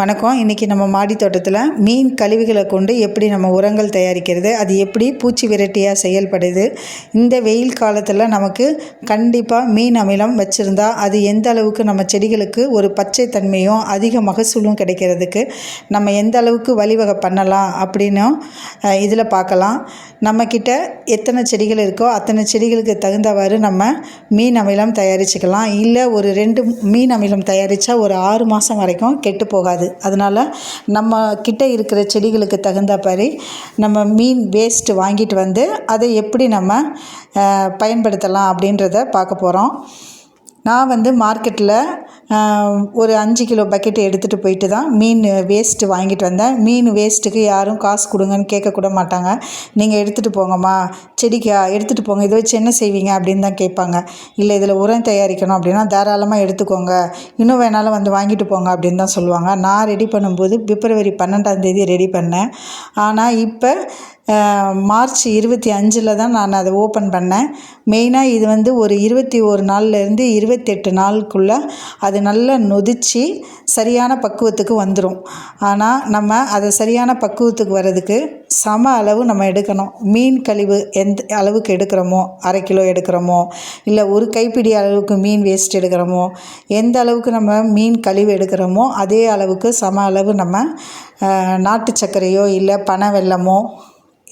வணக்கம். இன்றைக்கி நம்ம மாடி தோட்டத்தில் மீன் கழிவுகளை கொண்டு எப்படி நம்ம உரங்கள் தயாரிக்கிறது அது எப்படி பூச்சி விரட்டியாக செயல்படுது இந்த வெயில் காலத்தில் நமக்கு கண்டிப்பாக மீன் அமிலம் வச்சுருந்தா அது எந்த அளவுக்கு நம்ம செடிகளுக்கு ஒரு பச்சை தன்மையும் அதிக மகசூலும் கிடைக்கிறதுக்கு நம்ம எந்த அளவுக்கு வழிவகை பண்ணலாம் அப்படின்னும் இதில் பார்க்கலாம். நம்மக்கிட்ட எத்தனை செடிகள் இருக்கோ அத்தனை செடிகளுக்கு தகுந்தவாறு நம்ம மீன் அமிலம் தயாரிச்சுக்கலாம். இல்லை ஒரு ரெண்டு மீன் அமிலம் தயாரித்தா ஒரு ஆறு மாதம் வரைக்கும் கெட்டு போகாது. அதனால் நம்ம கிட்ட இருக்கிற செடிகளுக்கு தகுந்த மாதிரி நம்ம மீன் வேஸ்ட் வாங்கிட்டு வந்து அதை எப்படி நம்ம பயன்படுத்தலாம் அப்படின்றத பார்க்க போகிறோம் நான் வந்து மார்க்கெட்டில் ஒரு அஞ்சு கிலோ பக்கெட் எடுத்துகிட்டு போயிட்டு தான் மீன் வேஸ்ட்டு வாங்கிட்டு வந்தேன். மீன் வேஸ்ட்டுக்கு யாரும் காசு கொடுங்கன்னு கேட்கக்கூட மாட்டாங்க. நீங்கள் எடுத்துகிட்டு போங்கம்மா. செடிக்கா எடுத்துகிட்டு போங்க. இதை வச்சு என்ன செய்வீங்க அப்படின்னு தான் கேட்பாங்க. இல்லை இதில் உரம் தயாரிக்கணும் அப்படின்னா தாராளமாக எடுத்துக்கோங்க. இன்னும் வேணாலும் வந்து வாங்கிட்டு போங்க அப்படின்னு தான் சொல்லுவாங்க. நான் ரெடி பண்ணும்போது பிப்ரவரி பன்னெண்டாம் தேதி ரெடி பண்ணேன். ஆனால் இப்போ மார்ச் இருபத்தி அஞ்சில் தான் நான் அதை ஓப்பன் பண்ணேன். மெயினாக இது வந்து ஒரு இருபத்தி ஒரு நாள்லேருந்து இருபத்தெட்டு நாளுக்குள்ளே அது அது நல்லா நொதிச்சு சரியான பக்குவத்துக்கு வந்துடும் ஆனால் நம்ம அதை சரியான பக்குவத்துக்கு வர்றதுக்கு சம அளவு நம்ம எடுக்கணும். மீன் கழிவு எந்த அளவுக்கு எடுக்கிறோமோ அரை கிலோ எடுக்கிறோமோ இல்லை ஒரு கைப்பிடி அளவுக்கு மீன் வேஸ்ட் எடுக்கிறோமோ எந்த அளவுக்கு நம்ம மீன் கழிவு எடுக்கிறோமோ அதே அளவுக்கு சம அளவு நம்ம நாட்டு சர்க்கரையோ இல்லை பனை வெள்ளமோ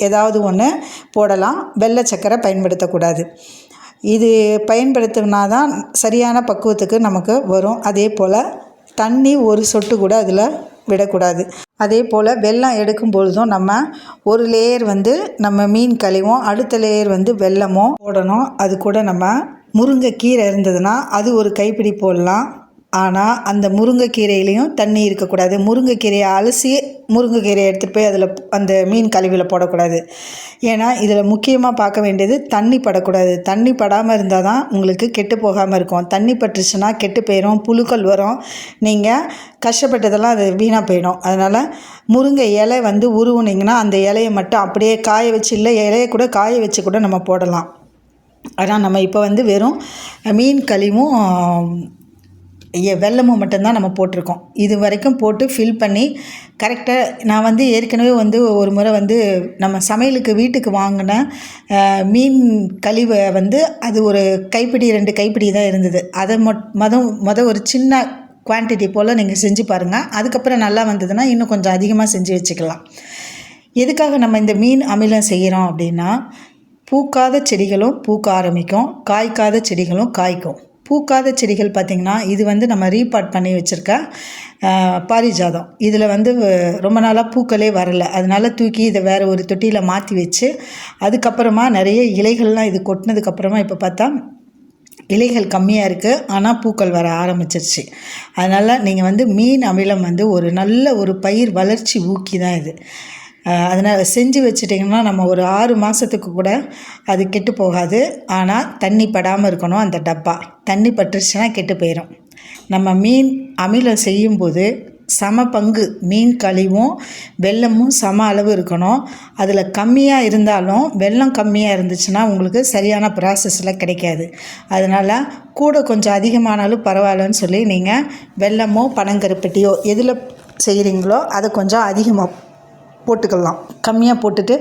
ஏதாவது ஒன்று போடலாம். வெள்ளை சர்க்கரை பயன்படுத்தக்கூடாது. இது பயன்படுத்தினா தான் சரியான பக்குவத்துக்கு நமக்கு வரும். அதே போல் தண்ணி ஒரு சொட்டு கூட அதில் விடக்கூடாது. அதே போல் வெல்லம் எடுக்கும் பொழுதும் நம்ம ஒரு லேயர் வந்து நம்ம மீன் கழிவும். அடுத்த லேயர் வந்து வெல்லமும் போடணும். அது கூட நம்ம முருங்கைக்கீரை இருந்ததுன்னா அது ஒரு கைப்பிடி போடலாம். ஆனால் அந்த முருங்கைக்கீரையிலையும் தண்ணி இருக்கக்கூடாது. முருங்கைக்கீரையை அலசி முருங்கைக்கீரையை எடுத்துகிட்டு போய் அதில் அந்த மீன் கழிவில் போடக்கூடாது. ஏன்னா இதில் முக்கியமாக பார்க்க வேண்டியது தண்ணி படக்கூடாது. தண்ணி படாமல் இருந்தால் தான் உங்களுக்கு கெட்டு போகாமல் இருக்கும். தண்ணி பட்டுச்சுன்னா கெட்டு போயிடும் புழுக்கள் வரும். நீங்கள் கஷ்டப்பட்டதெல்லாம் அது வீணாக போயிடும். அதனால் முருங்கை இலை வந்து உருவுனீங்கன்னா அந்த இலையை மட்டும் அப்படியே காய வச்சு இல்லை இலையை கூட காய வச்சு கூட நம்ம போடலாம். ஆனால் நம்ம இப்போ வந்து வெறும் மீன் கழிவும் வெள்ளமும் வெல்லமும் மட்டும்தான் நம்ம போட்டிருக்கோம். இது வரைக்கும் போட்டு ஃபில் பண்ணி கரெக்டாக நான் வந்து ஏற்கனவே வந்து ஒரு முறை வந்து நம்ம சமையலுக்கு வீட்டுக்கு வாங்கின மீன் கழிவை வந்து அது ஒரு கைப்பிடி ரெண்டு கைப்பிடி தான் இருந்தது. அதை மொட் மொதல் மொதல் ஒரு சின்ன குவான்டிட்டி போல் நீங்கள் செஞ்சு பாருங்கள் அதுக்கப்புறம் நல்லா வந்ததுன்னா இன்னும் கொஞ்சம் அதிகமாக செஞ்சு வச்சுக்கலாம். எதுக்காக நம்ம இந்த மீன் அமிலம் செய்கிறோம் அப்படின்னா பூக்காத செடிகளும் பூக்க ஆரம்பிக்கும் காய்க்காத செடிகளும் காய்க்கும். பூக்காத செடிகள் பார்த்திங்கன்னா இது வந்து நம்ம ரீபாட் பண்ணி வச்சுருக்க பாரிஜாதம். இதில் வந்து வ- ரொம்ப நாளாக பூக்களே வரலை. அதனால் தூக்கி இதை வேறு ஒரு தொட்டியில் மாற்றி வச்சு அதுக்கப்புறமா நிறைய இலைகள்லாம் இது கொட்டினதுக்கப்புறமா இப்போ பார்த்தா இலைகள் கம்மியாக இருக்குது ஆனால் பூக்கள் வர ஆரம்பிச்சிருச்சு. அதனால் நீங்கள் வந்து மீன் அமிலம் வந்து ஒரு நல்ல ஒரு பயிர் வளர்ச்சி ஊக்கி தான் இது. அதனால் செஞ்சு வச்சிட்டிங்கன்னா நம்ம ஒரு ஆறு மாதத்துக்கு கூட அது கெட்டு போகாது. ஆனால் தண்ணி படாமல் இருக்கணும் அந்த டப்பா. தண்ணி பட்டுருச்சுன்னா கெட்டு போயிடும் நம்ம மீன் அமிலம் செய்யும்போது சம பங்கு மீன் கழிவும் வெல்லமும் சம அளவு இருக்கணும். அதில் கம்மியாக இருந்தாலும் வெள்ளம் கம்மியாக இருந்துச்சுன்னா உங்களுக்கு சரியான ப்ராசஸில் கிடைக்காது. அதனால் கூட கொஞ்சம் அதிகமானாலும் பரவாயில்லன்னு சொல்லி நீங்கள் வெல்லமோ பனங்கருப்பட்டியோ எதில் செய்கிறீங்களோ அதை கொஞ்சம் அதிகமாக போட்டுக்கலாம். கம்மியாக போட்டுட்டு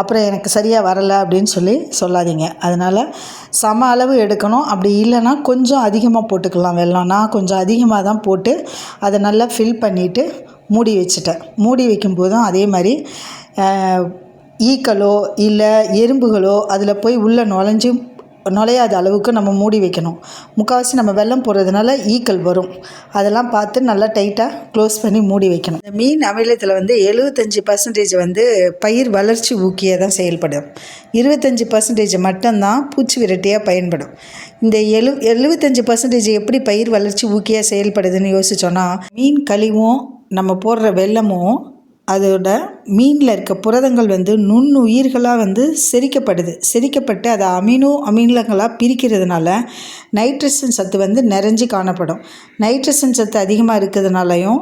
அப்புறம் எனக்கு சரியாக வரலை அப்படின்னு சொல்லி சொல்லாதீங்க. அதனால் சம அளவு எடுக்கணும். அப்படி இல்லைன்னா கொஞ்சம் அதிகமாக போட்டுக்கலாம் வெள்ளம். நான் கொஞ்சம் அதிகமாக தான் போட்டு அதை நல்லா ஃபில் பண்ணிவிட்டு மூடி வச்சுட்டேன். மூடி வைக்கும்போதும் அதே மாதிரி ஈக்களோ இல்லை எறும்புகளோ அதில் போய் உள்ளே நுழைஞ்சு நுழையாத அளவுக்கு நம்ம மூடி வைக்கணும். முக்கால்வாசி நம்ம வெள்ளம் போடுறதுனால ஈக்கள் வரும். அதெல்லாம் பார்த்து நல்லா டைட்டாக க்ளோஸ் பண்ணி மூடி வைக்கணும். இந்த மீன் அமிலத்தில் வந்து எழுபத்தஞ்சி பர்சன்டேஜ் வந்து பயிர் வளர்ச்சி ஊக்கியாக தான் செயல்படும். இருபத்தஞ்சி பர்சன்டேஜ் மட்டும்தான் பூச்சி விரட்டியாக பயன்படும். இந்த எழு எழுபத்தஞ்சி பர்சன்டேஜ் எப்படி பயிர் வளர்ச்சி ஊக்கியாக செயல்படுதுன்னு யோசிச்சோன்னா மீன் கழிவும் நம்ம போடுற வெல்லமும் அதோட மீனில் இருக்க புரதங்கள் வந்து நுண்ணுயிர்களாக வந்து செரிக்கப்படுது. செரிக்கப்பட்டு அதை அமினோ அமிலங்களாக பிரிக்கிறதுனால நைட்ரசன் சத்து வந்து நிறைஞ்சு காணப்படும். நைட்ரசன் சத்து அதிகமாக இருக்கிறதுனாலையும்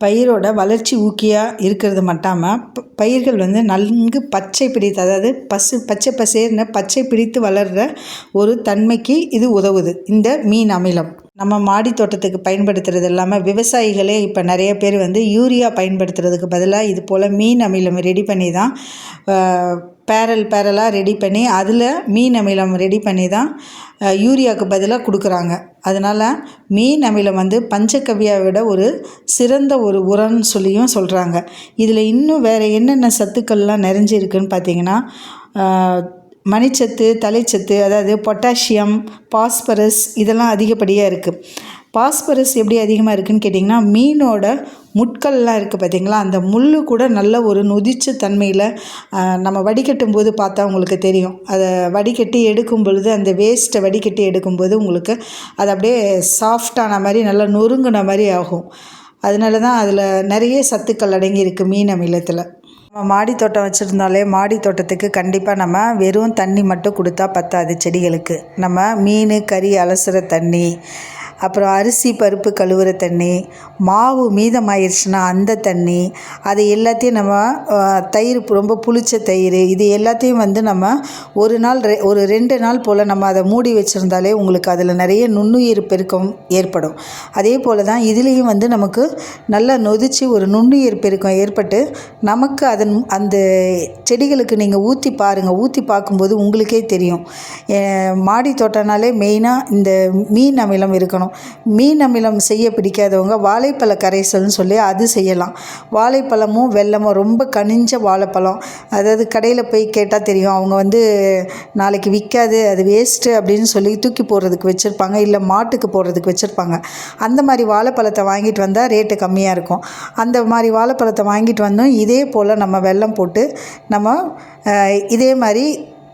பயிரோட வளர்ச்சி ஊக்கியாக இருக்கிறது மட்டாமல் ப- பயிர்கள் வந்து நன்கு பச்சை பிடித்து அதாவது பசு பச்சை பசேர்னு பச்சை பிடித்து வளர்கிற ஒரு தன்மைக்கு இது உதவுது. இந்த மீன் அமிலம். நம்ம மாடி தோட்டத்துக்கு பயன்படுத்துறது இல்லாமல் விவசாயிகளே இப்போ நிறைய பேர் வந்து யூரியா பயன்படுத்துறதுக்கு பதிலாக இது போல் மீன் அமிலம் ரெடி பண்ணி தான் பேரல் பேரலாக ரெடி பண்ணி அதில் மீன் அமிலம் ரெடி பண்ணி தான் யூரியாவுக்கு பதிலாக கொடுக்குறாங்க. அதனால் மீன் அமிலம் வந்து பஞ்சக்கவியை விட ஒரு சிறந்த ஒரு உரம்னு சொல்லியும் சொல்கிறாங்க இதில் இன்னும் வேறு என்னென்ன சத்துக்கள்லாம் நிறைஞ்சிருக்குன்னு பார்த்தீங்கன்னா மணிச்சத்து தலைச்சத்து அதாவது பொட்டாசியம் பாஸ்பரஸ் இதெல்லாம் அதிகப்படியாக இருக்குது பாஸ்பரஸ் எப்படி அதிகமாக இருக்குன்னு கேட்டிங்கன்னா மீனோட முட்கள்லாம் இருக்குது பார்த்தீங்களா அந்த முள் கூட நல்ல ஒரு நொதிச்ச தன்மையில் நம்ம வடிகட்டும் போது பார்த்தா உங்களுக்கு தெரியும். அதை வடிகட்டி எடுக்கும் பொழுது அந்த வேஸ்ட்டை வடிகட்டி எடுக்கும்போது உங்களுக்கு அது அப்படியே சாஃப்டான மாதிரி நல்லா நொறுங்குன மாதிரி ஆகும். அதனால தான் அதில் நிறைய சத்துக்கள் அடங்கியிருக்கு மீன் அமிலத்தில் நம்ம மாடி தோட்டம் வச்சுருந்தாலே மாடி தோட்டத்துக்கு கண்டிப்பாக நம்ம வெறும் தண்ணி மட்டும் கொடுத்தா பத்தாது செடிகளுக்கு. நம்ம மீன் கறி அலசுகிற தண்ணி அப்புறம் அரிசி பருப்பு கழுவுற தண்ணி மாவு மீதமாயிருச்சுன்னா அந்த தண்ணி அது எல்லாத்தையும் நம்ம தயிர் ரொம்ப புளிச்ச தயிர் இது எல்லாத்தையும் வந்து நம்ம ஒரு நாள் ரெ ஒரு ரெண்டு நாள் போல் நம்ம அதை மூடி வச்சுருந்தாலே உங்களுக்கு அதில் நிறைய நுண்ணுயிர் பெருக்கம் ஏற்படும். அதே போல் தான் இதுலேயும் வந்து நமக்கு நல்லா நொதிச்சு ஒரு நுண்ணுயிர் பெருக்கம் ஏற்பட்டு நமக்கு அதன் அந்த செடிகளுக்கு நீங்கள் ஊற்றி பாருங்கள் ஊற்றி பார்க்கும்போது உங்களுக்கே தெரியும். மாடி தோட்டம்னாலே மெயினாக இந்த மீன் அமிலம் இருக்கணும். மீன் அமிலம் செய்ய பிடிக்காதவங்க வாழைப்பழ கரைசல்னு சொல்லி அது செய்யலாம். வாழைப்பழமும் வெல்லமும் ரொம்ப கனிஞ்ச வாழைப்பழம். அதாவது கடையில் போய் கேட்டால் தெரியும். அவங்க வந்து நாளைக்கு விற்காது அது வேஸ்ட்டு அப்படின்னு சொல்லி தூக்கி போடுறதுக்கு வச்சுருப்பாங்க. இல்லை மாட்டுக்கு போடுறதுக்கு வச்சுருப்பாங்க. அந்த மாதிரி வாழைப்பழத்தை வாங்கிட்டு வந்தால் ரேட்டு கம்மியாக இருக்கும். அந்த மாதிரி வாழைப்பழத்தை வாங்கிட்டு வந்தோம் இதே போல் நம்ம வெல்லம் போட்டு நம்ம இதே மாதிரி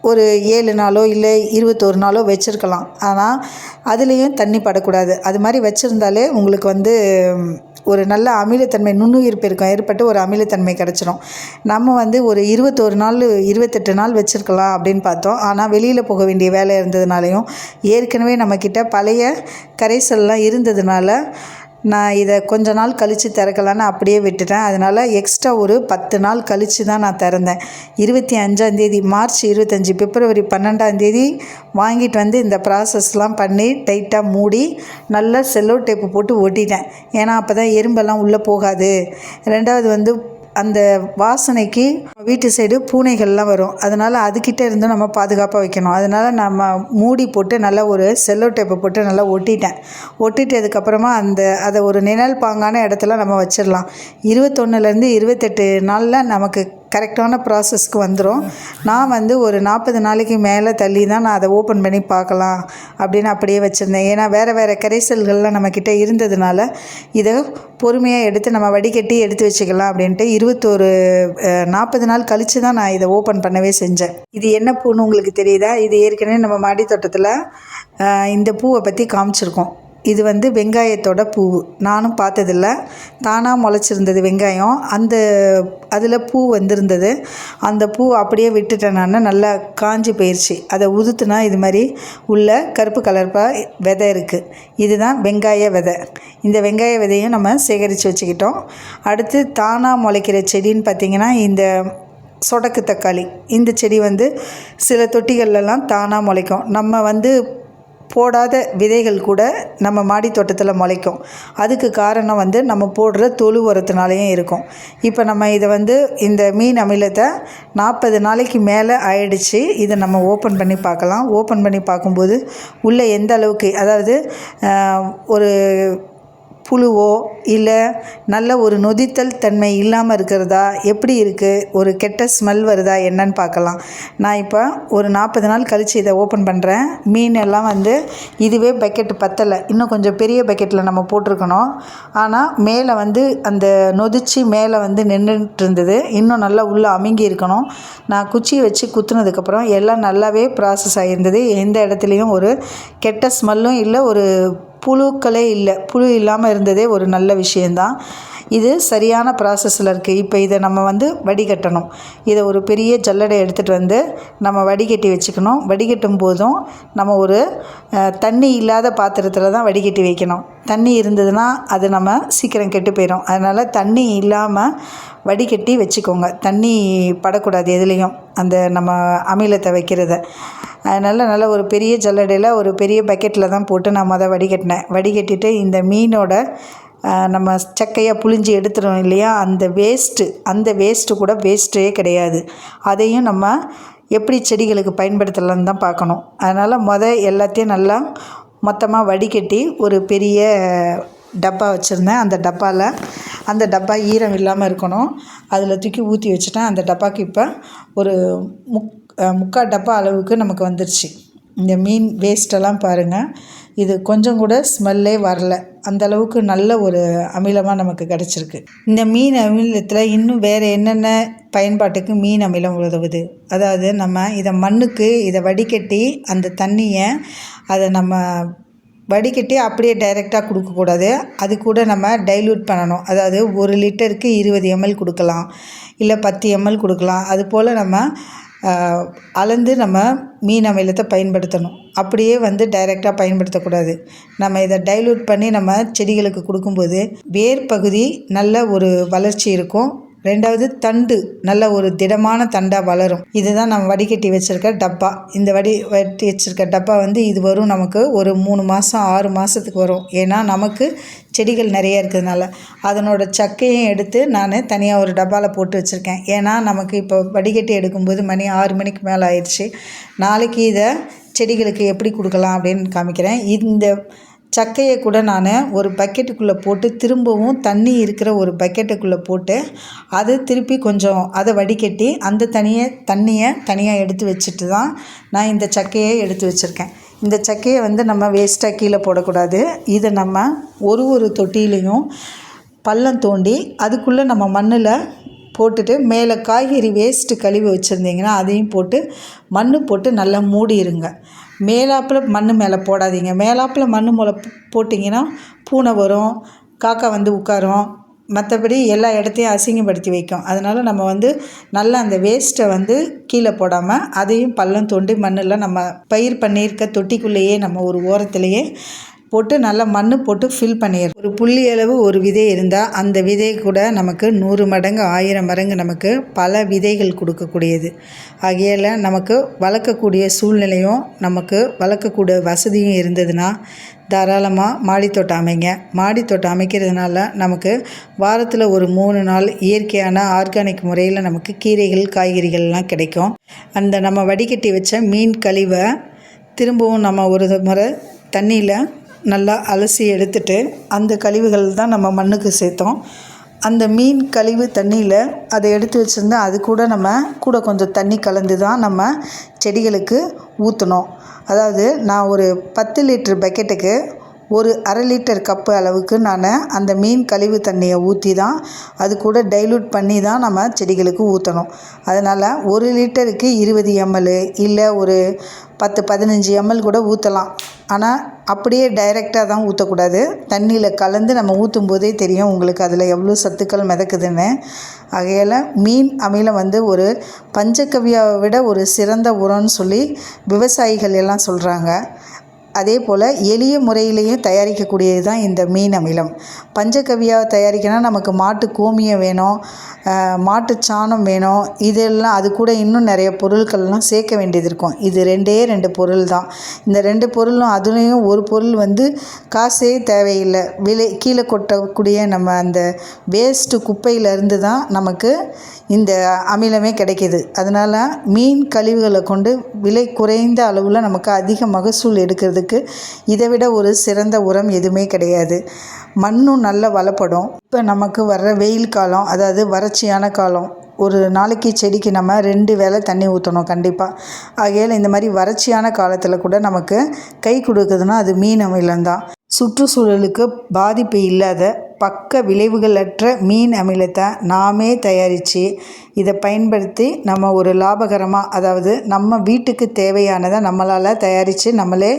ஒரு ஏழு நாளோ இல்லை இருபத்தோரு நாளோ வச்சுருக்கலாம். ஆனால் அதுலேயும் தண்ணி படக்கூடாது. அது மாதிரி வச்சுருந்தாலே உங்களுக்கு வந்து ஒரு நல்ல அமிலத்தன்மை நுண்ணுயிர் பெருக்கம் ஏற்பட்டு ஒரு அமிலத்தன்மை கிடச்சிரும். நம்ம வந்து ஒரு இருபத்தோரு நாள் இருபத்தெட்டு நாள் வச்சுருக்கலாம் அப்படின்னு பார்த்தோம். ஆனால் வெளியில் போக வேண்டிய வேலை இருந்ததுனாலையும் ஏற்கனவே நம்மக்கிட்ட பழைய கரைசல்லாம் இருந்ததுனால நான் இதை கொஞ்ச நாள் கழித்து திறக்கலான்னு அப்படியே விட்டுட்டேன். அதனால் எக்ஸ்ட்ரா ஒரு பத்து நாள் கழித்து தான் நான் திறந்தேன். இருபத்தி அஞ்சாந்தேதி மார்ச் இருபத்தஞ்சி பிப்ரவரி பன்னெண்டாந்தேதி வாங்கிட்டு வந்து இந்த ப்ராசஸ்லாம் பண்ணி டைட்டாக மூடி நல்லா செல்லோ டேப்பு போட்டு ஒட்டிட்டேன். ஏன்னா அப்போ தான் எறும்பெல்லாம் உள்ளே போகாது. ரெண்டாவது வந்து அந்த வாசனைக்கு வீட்டு சைடு பூனைகள்லாம் வரும். அதனால் அதுக்கிட்ட இருந்து நம்ம பாதுகாப்பாக வைக்கணும். அதனால் நம்ம மூடி போட்டு நல்லா ஒரு செல்லோ டேப்பை போட்டு நல்லா ஒட்டிட்டேன். ஒட்டிட்டதுக்கப்புறமா அந்த அதை ஒரு நிழல் பாங்கான இடத்துல நம்ம வச்சிடலாம். இருபத்தொன்னுலேருந்து இருபத்தெட்டு நாளில் நமக்கு கரெக்டான ப்ராசஸ்க்கு வந்துடும் நான் வந்து ஒரு நாற்பது நாளைக்கு மேலே தள்ளி தான் நான் அதை ஓப்பன் பண்ணி பார்க்கலாம் அப்படின்னு அப்படியே வச்சுருந்தேன். ஏன்னா வேறு வேறு கரைசல்கள்லாம் நம்மக்கிட்ட இருந்ததுனால இதை பொறுமையாக எடுத்து நம்ம வடிகட்டி எடுத்து வச்சுக்கலாம் அப்படின்ட்டு இருபத்தோரு நாற்பது நாள் கழித்து தான் நான் இதை ஓப்பன் பண்ணவே செஞ்சேன். இது என்ன பூன்னு உங்களுக்கு தெரியுதா? இது ஏற்கனவே நம்ம மாடி தோட்டத்தில் இந்த பூவை பற்றி காமிச்சிருக்கோம். இது வந்து வெங்காயத்தோட பூ நானும் பார்த்ததில்ல. தானாக முளைச்சிருந்தது வெங்காயம். அந்த அதில் பூ வந்திருந்தது. அந்த பூ அப்படியே விட்டுட்டேன் நான். நல்லா காஞ்சி போயிடுச்சு அதை உதுத்துனா இது மாதிரி உள்ள கருப்பு கலர்ப்பாக விதை இருக்குது இதுதான் வெங்காய விதை. இந்த வெங்காய விதையும் நம்ம சேகரித்து வச்சுக்கிட்டோம். அடுத்து தானாக முளைக்கிற செடின்னு பார்த்திங்கன்னா இந்த சொடக்கு தக்காளி. இந்த செடி வந்து சில தொட்டிகள்லாம் தானாக முளைக்கும். நம்ம வந்து போடாத விதைகள் கூட நம்ம மாடி தோட்டத்தில் முளைக்கும். அதுக்கு காரணம் வந்து நம்ம போடுற தொழு உரத்தினாலேயும் இருக்கும். இப்போ நம்ம இதை வந்து இந்த மீன் அமிலத்தை நாற்பது நாளைக்கு மேலே ஆயிடுச்சு. இதை நம்ம ஓப்பன் பண்ணி பார்க்கலாம். ஓப்பன் பண்ணி பார்க்கும்போது உள்ளே எந்த அளவுக்கு அதாவது ஒரு புழுவோ இல்லை நல்ல ஒரு நொதித்தல் தன்மை இல்லாமல் இருக்கிறதா? எப்படி இருக்குது ஒரு கெட்ட ஸ்மெல் வருதா? என்னன்னு பார்க்கலாம். நான் இப்போ ஒரு நாற்பது நாள் கழித்து இதை ஓப்பன் பண்ணுறேன் மீன் எல்லாம் வந்து இதுவே பக்கெட் பத்தலை. இன்னும் கொஞ்சம் பெரிய பக்கெட்டில் நம்ம போட்டிருக்கணும். ஆனால் மேலே வந்து அந்த நொதிச்சு மேலே வந்து நின்றுட்டு இருந்தது. இன்னும் நல்லா உள்ளே அமுங்கி இருக்கணும். நான் குச்சியை வச்சு குத்துனதுக்கப்புறம் எல்லாம் நல்லாவே ப்ராசஸ் ஆகியிருந்தது எந்த இடத்துலையும் ஒரு கெட்ட ஸ்மெல்லும் இல்லை ஒரு புழுக்களே இல்லை. புழு இல்லாமல் இருந்ததே ஒரு நல்ல விஷயந்தான் இது சரியான ப்ராசஸில் இருக்குது இப்போ இதை நம்ம வந்து வடிகட்டணும். இதை ஒரு பெரிய ஜல்லடை எடுத்துகிட்டு வந்து நம்ம வடிகட்டி வச்சுக்கணும். வடிகட்டும் போதும் நம்ம ஒரு தண்ணி இல்லாத பாத்திரத்தில் தான் வடிகட்டி வைக்கணும். தண்ணி இருந்ததுன்னா அது நம்ம சீக்கிரம் கெட்டு போயிடும் அதனால் தண்ணி இல்லாமல் வடிகட்டி வச்சுக்கோங்க. தண்ணி படக்கூடாது எதுலேயும் அந்த நம்ம அமிலத்தை வைக்கிறத. அதனால் நல்ல ஒரு பெரிய ஜல்லடையில் ஒரு பெரிய பக்கெட்டில் தான் போட்டு நான் மொதல் வடிகட்டினேன். வடிகட்டிட்டு இந்த மீனோட நம்ம சக்கையாக புழிஞ்சி எடுத்துறோம் இல்லையா? அந்த வேஸ்ட்டு அந்த வேஸ்ட்டு கூட வேஸ்ட்டே கிடையாது. அதையும் நம்ம எப்படி செடிகளுக்கு பயன்படுத்தலாம்னு தான் பார்க்கணும். அதனால் மொதல் எல்லாத்தையும் நல்லா மொத்தமாக வடிகட்டி ஒரு பெரிய டப்பா வச்சுருந்தேன். அந்த டப்பாவில் அந்த டப்பா ஈரம் இல்லாமல் இருக்கணும். அதில் தூக்கி ஊற்றி வச்சுட்டேன். அந்த டப்பாக்கு இப்போ ஒரு முக் முக்கால் டப்பா அளவுக்கு நமக்கு வந்துருச்சு. இந்த மீன் வேஸ்ட்டெல்லாம் பாருங்கள் இது கொஞ்சம் கூட ஸ்மெல்லே வரல. அந்த அளவுக்கு நல்ல ஒரு அமிலமாக நமக்கு கிடச்சிருக்கு. இந்த மீன் அமிலத்தில் இன்னும் வேறு என்னென்ன பயன்பாட்டுக்கு மீன் அமிலம் உதவுது? அதாவது நம்ம இதை மண்ணுக்கு இதை வடிகட்டி அந்த தண்ணியை அதை நம்ம வடிகட்டி அப்படியே டைரெக்டாக கொடுக்கக்கூடாது அது கூட நம்ம டைல்யூட் பண்ணணும். அதாவது ஒரு லிட்டருக்கு இருபது எம்எல் கொடுக்கலாம். இல்லை பத்து எம்எல் கொடுக்கலாம். அது போல் நம்ம அளந்து நம்ம மீன் அமிலத்தை பயன்படுத்தணும். அப்படியே வந்து டைரெக்டாக பயன்படுத்தக்கூடாது. நம்ம இதை டைல்யூட் பண்ணி நம்ம செடிகளுக்கு கொடுக்கும்போது வேர் பகுதி நல்ல ஒரு வளர்ச்சி இருக்கும். ரெண்டாவது தண்டு நல்ல ஒரு திடமான தண்டாக வளரும். இதுதான் நம்ம வடிகட்டி வச்சுருக்க டப்பா. இந்த வடி வட்டி வச்சுருக்க டப்பா வந்து இது வரும் நமக்கு ஒரு மூணு மாதம் ஆறு மாதத்துக்கு வரும். ஏன்னா நமக்கு செடிகள் நிறைய இருக்கிறதுனால. அதனோட சக்கையும் எடுத்து நான் தனியாக ஒரு டப்பாவில் போட்டு வச்சுருக்கேன். ஏன்னா நமக்கு இப்போ வடிகட்டி எடுக்கும்போது மணி ஆறு மணிக்கு மேலே ஆயிடுச்சு. நாளைக்கு இதை செடிகளுக்கு எப்படி கொடுக்கலாம் அப்படின்னு காமிக்கிறேன். இந்த சக்கையை கூட நான் ஒரு பக்கெட்டுக்குள்ளே போட்டு திரும்பவும் தண்ணி இருக்கிற ஒரு பக்கெட்டுக்குள்ளே போட்டு அது திருப்பி கொஞ்சம் அதை வடிகட்டி அந்த தனியை தண்ணியை தனியாக எடுத்து வச்சுட்டு தான் நான் இந்த சக்கையை எடுத்து வச்சுருக்கேன். இந்த சக்கையை வந்து நம்ம வேஸ்ட்டாக கீழே போடக்கூடாது. இதை நம்ம ஒரு ஒரு தொட்டிலையும் பள்ளம் தோண்டி அதுக்குள்ளே நம்ம மண்ணில் போட்டுட்டு மேலே காய்கறி வேஸ்ட்டு கழுவி வச்சுருந்தீங்கன்னா அதையும் போட்டு மண் போட்டு நல்லா மூடிடுங்க மேலாப்பில் மண் மேலே போடாதீங்க. மேலாப்பில் மண் மேலே போட்டிங்கன்னா பூனை வரும் காக்கா வந்து உட்காரும். மற்றபடி எல்லா இடத்தையும் அசிங்கப்படுத்தி வைக்கும். அதனால் நம்ம வந்து நல்லா அந்த வேஸ்ட்டை வந்து கீழே போடாமல் அதையும் பள்ளம் தோண்டி மண்ணில் நம்ம பயிர் பண்ணியிருக்க தொட்டிக்குள்ளேயே நம்ம ஒரு ஓரத்துலேயே போட்டு நல்லா மண் போட்டு ஃபில் பண்ணிடுறோம் ஒரு புள்ளி அளவு ஒரு விதை இருந்தால் அந்த விதை கூட நமக்கு நூறு மடங்கு ஆயிரம் மடங்கு நமக்கு பல விதைகள் கொடுக்கக்கூடியது. ஆகையால் நமக்கு வளர்க்கக்கூடிய சூழ்நிலையும் நமக்கு வளர்க்கக்கூடிய வசதியும் இருந்ததுன்னா தாராளமாக மாடித்தோட்டம் அமைங்க. மாடித்தோட்டம் அமைக்கிறதுனால நமக்கு வாரத்தில் ஒரு மூணு நாள் இயற்கையான ஆர்கானிக் முறையில் நமக்கு கீரைகள் காய்கறிகள்லாம் கிடைக்கும். அந்த நம்ம வடிகட்டி வச்ச மீன் கழிவை திரும்பவும் நம்ம ஒரு முறை தண்ணியில் நல்லா அலசி எடுத்துட்டு அந்த கழிவுகள் தான் நம்ம மண்ணுக்கு சேர்த்தோம். அந்த மீன் கழிவு தண்ணியில் அதை எடுத்து வச்சுருந்தா அது கூட நம்ம கூட கொஞ்சம் தண்ணி கலந்து தான் நம்ம செடிகளுக்கு ஊற்றணும் அதாவது நான் ஒரு பத்து லிட்ரு பக்கெட்டுக்கு ஒரு அரை லிட்டர் கப்பு அளவுக்கு நான் அந்த மீன் கழிவு தண்ணியை ஊற்றி தான் அது கூட டைலூட் பண்ணி தான் நம்ம செடிகளுக்கு ஊற்றணும் அதனால் ஒரு லிட்டருக்கு இருபது எம்எல் இல்லை ஒரு பத்து பதினஞ்சு எம்எல் கூட ஊற்றலாம் ஆனால் அப்படியே டைரெக்டாக தான் ஊற்றக்கூடாது தண்ணியில் கலந்து நம்ம ஊற்றும் போதே தெரியும் உங்களுக்கு அதில் எவ்வளோ சத்துக்கள் மிதக்குதுன்னு. ஆகையால் மீன் அமிலம் வந்து ஒரு பஞ்சக்கவியாவை விட ஒரு சிறந்த உரம்னு சொல்லி விவசாயிகள் எல்லாம் சொல்கிறாங்க அதே போல் எளிய முறையிலையும் தயாரிக்கக்கூடியது தான் இந்த மீன் அமிலம். பஞ்சகவியாக தயாரிக்கணும்னா நமக்கு மாட்டு கோமியம் வேணும் மாட்டு சாணம் வேணும். இதெல்லாம் அது கூட இன்னும் நிறைய பொருட்கள்லாம் சேர்க்க வேண்டியது இருக்கும். இது ரெண்டே ரெண்டு பொருள் தான். இந்த ரெண்டு பொருளும் அதுலேயும் ஒரு பொருள் வந்து காசே தேவையில்லை. விலை கீழே கொட்டக்கூடிய நம்ம அந்த வேஸ்ட்டு குப்பையிலேருந்து தான் நமக்கு இந்த அமிலமே கிடைக்கிது. அதனால் மீன் கழிவுகளை கொண்டு விலை குறைந்த அளவில் நமக்கு அதிக மகசூல் எடுக்கிறதுக்கு இதை விட ஒரு சிறந்த உரம் எதுவுமே கிடையாது. மண்ணும் நல்ல வளப்படும். இப்போ நமக்கு வர்ற வெயில் காலம் அதாவது வறட்சியான காலம் ஒரு நாளைக்கு செடிக்கு நம்ம ரெண்டு வேளை தண்ணி ஊற்றணும் கண்டிப்பாக ஆகையால் இந்த மாதிரி வறட்சியான காலத்தில் கூட நமக்கு கை கொடுக்குதுன்னா அது மீன் அமிலம்தான் சுற்றுச்சூழலுக்கு பாதிப்பு இல்லாத பக்க விளைவுகளற்ற மீன் அமிலத்தை நாமே தயாரித்து இதை பயன்படுத்தி நம்ம ஒரு லாபகரமாக அதாவது நம்ம வீட்டுக்கு தேவையானதை நம்மளால் தயாரித்து நம்மளே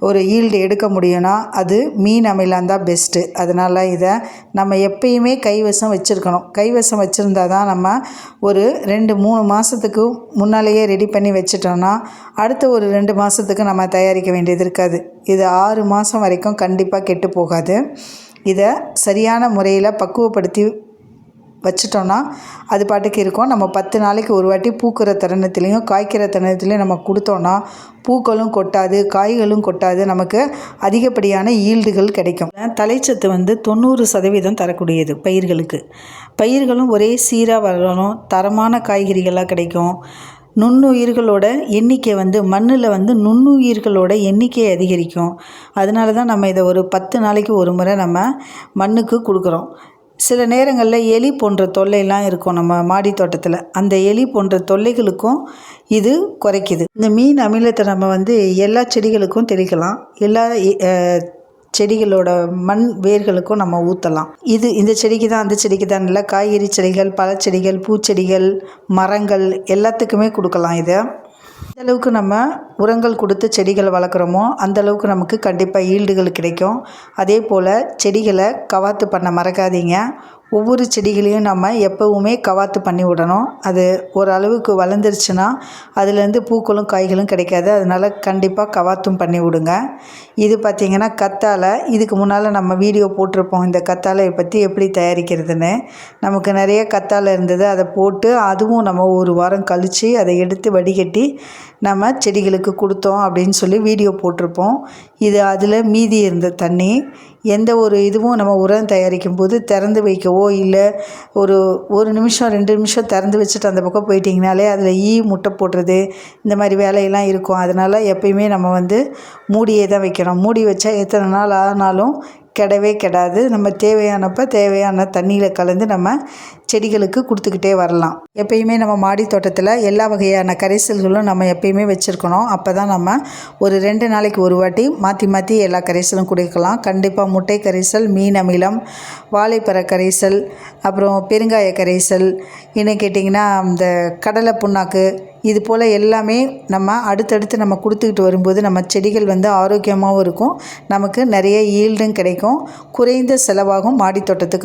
ஒரு ஈல்டு எடுக்க முடியும்னா அது மீன் அமிலம் தான் பெஸ்ட்டு அதனால் இதை நம்ம எப்பயுமே கைவசம் வச்சுருக்கணும். கைவசம் வச்சுருந்தா தான் நம்ம ஒரு ரெண்டு மூணு மாதத்துக்கு முன்னாலேயே ரெடி பண்ணி வச்சிட்டோம்னா அடுத்த ஒரு ரெண்டு மாதத்துக்கு நம்ம தயாரிக்க வேண்டியது இருக்காது. இது ஆறு மாதம் வரைக்கும் கண்டிப்பாக கெட்டு போகாது. இதை சரியான முறையில் பக்குவப்படுத்தி வச்சிட்டோன்னா அது பாட்டுக்கு இருக்கும். நம்ம பத்து நாளைக்கு ஒரு வாட்டி பூக்கிற தருணத்துலேயும் காய்க்கிற தருணத்துலேயும் நம்ம கொடுத்தோன்னா பூக்களும் கொட்டாது காய்களும் கொட்டாது. நமக்கு அதிகப்படியான ஈல்டுகள் கிடைக்கும். தலைச்சத்து வந்து தொண்ணூறு சதவீதம் தரக்கூடியது பயிர்களுக்கு. பயிர்களும் ஒரே சீராக வரணும் தரமான காய்கறிகளாக கிடைக்கும். நுண்ணுயிர்களோட எண்ணிக்கை வந்து மண்ணில் வந்து நுண்ணுயிர்களோட எண்ணிக்கையை அதிகரிக்கும். அதனால தான் நம்ம இதை ஒரு பத்து நாளைக்கு ஒரு முறை நம்ம மண்ணுக்கு கொடுக்குறோம். சில நேரங்களில் எலி போன்ற தொல்லைலாம் இருக்கும் நம்ம மாடி தோட்டத்தில். அந்த எலி போன்ற தொல்லைகளுக்கும் இது குறைக்குது. இந்த மீன் அமிலத்தை நம்ம வந்து எல்லா செடிகளுக்கும் தெளிக்கலாம். எல்லா செடிகளோட மண் வேர்களுக்கும் நம்ம ஊற்றலாம் இது இந்த செடிக்கு தான் அந்த செடிக்கு தான் இல்லை காய்கறி செடிகள் பழச்செடிகள் பூச்செடிகள் மரங்கள் எல்லாத்துக்குமே கொடுக்கலாம் இதை. அளவுக்கு நம்ம உரங்கள் கொடுத்து செடிகளை வளர்க்குறோமோ அந்தளவுக்கு நமக்கு கண்டிப்பாக ஈல்டுகள் கிடைக்கும். அதே போல் செடிகளை கவாத்து பண்ண மறக்காதீங்க. ஒவ்வொரு செடிகளையும் நம்ம எப்போவுமே கவாத்து பண்ணி விடணும். அது ஓரளவுக்கு வளர்ந்துருச்சுன்னா அதுலேருந்து பூக்களும் காய்களும் கிடைக்காது. அதனால் கண்டிப்பாக கவாத்தும் பண்ணி விடுங்க. இது பார்த்திங்கன்னா கத்தாழை இதுக்கு முன்னால் நம்ம வீடியோ போட்டிருப்போம். இந்த கத்தாழையை பற்றி எப்படி தயாரிக்கிறதுன்னு. நமக்கு நிறைய கத்தாழை இருந்தது. அதை போட்டு அதுவும் நம்ம ஒரு வாரம் கழித்து அதை எடுத்து வடிகட்டி நம்ம செடிகளுக்கு கொடுத்தோம் அப்படின்னு சொல்லி வீடியோ போட்டிருப்போம். இது அதில் மீதி இருந்த தண்ணி. எந்த ஒரு இதுவும் நம்ம உரம் தயாரிக்கும் போது திறந்து வைக்கவோ இல்லை ஒரு ஒரு நிமிஷம் ரெண்டு நிமிஷம் திறந்து வச்சுட்டு அந்த பக்கம் போயிட்டிங்கனாலே அதில் ஈ முட்டை போடுறது இந்த மாதிரி வேலையெல்லாம் இருக்கும். அதனால் எப்பயுமே நம்ம வந்து மூடியே தான் வைக்கணும். மூடி வச்சா எத்தனை நாள் ஆனாலும் கெடவே கெடாது. நம்ம தேவையானப்போ தேவையான தண்ணியில் கலந்து நம்ம செடிகளுக்கு கொடுத்துக்கிட்டே வரலாம். எப்பயுமே நம்ம மாடி தோட்டத்தில் எல்லா வகையான கரைசல்களும் நம்ம எப்பயுமே வச்சுருக்கணும். அப்போ தான் நம்ம ஒரு ரெண்டு நாளைக்கு ஒரு வாட்டி மாற்றி மாற்றி எல்லா கரைசலும் கொடுக்கலாம். கண்டிப்பாக முட்டை கரைசல் மீன் அமிலம் வாழைப்பற கரைசல் அப்புறம் பெருங்காய கரைசல். இன்னும் கேட்டிங்கன்னா இந்த கடலை புண்ணாக்கு இது போல் எல்லாமே நம்ம அடுத்தடுத்து நம்ம கொடுத்துக்கிட்டு வரும்போது நம்ம செடிகள் வந்து ஆரோக்கியமாகவும் இருக்கும். நமக்கு நிறைய ஈல்டும் கிடைக்கும். குறைந்த செலவாகும் மாடித்தோட்டத்துக்கு